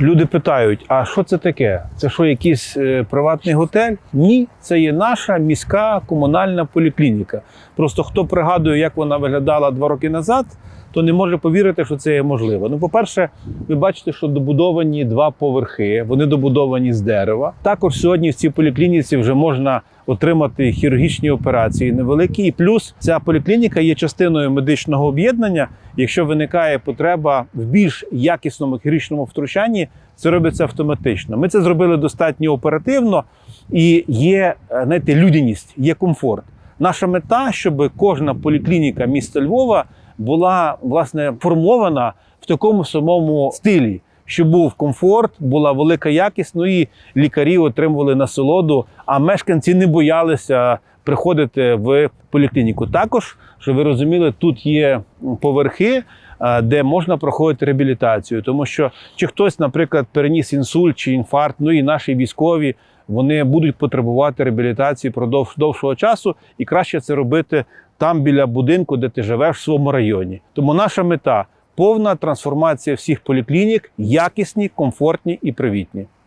Люди питають: а що це таке? Це що, якийсь е, приватний готель? Ні, це є наша міська комунальна поліклініка. Просто хто пригадує, як вона виглядала два роки назад, то не може повірити, що це є можливо. Ну, по-перше, ви бачите, що добудовані два поверхи, вони добудовані з дерева. Також сьогодні в цій поліклініці вже можна отримати хірургічні операції невеликі. І плюс ця поліклініка є частиною медичного об'єднання. Якщо виникає потреба в більш якісному хірургічному втручанні, це робиться автоматично. Ми це зробили достатньо оперативно і є е, знаєте, людяність, є комфорт. Наша мета, щоб кожна поліклініка міста Львова була власне формована в такому самому стилі, що був комфорт, була велика якість, ну і лікарі отримували насолоду, а мешканці не боялися приходити в поліклініку. Також, що ви розуміли, тут є поверхи, де можна проходити реабілітацію, тому що чи хтось, наприклад, переніс інсульт чи інфаркт, ну і наші військові. Вони будуть потребувати реабілітації продовж довшого часу, і краще це робити там біля будинку, де ти живеш в своєму районі. Тому наша мета повна трансформація всіх поліклінік, якісні, комфортні і привітні.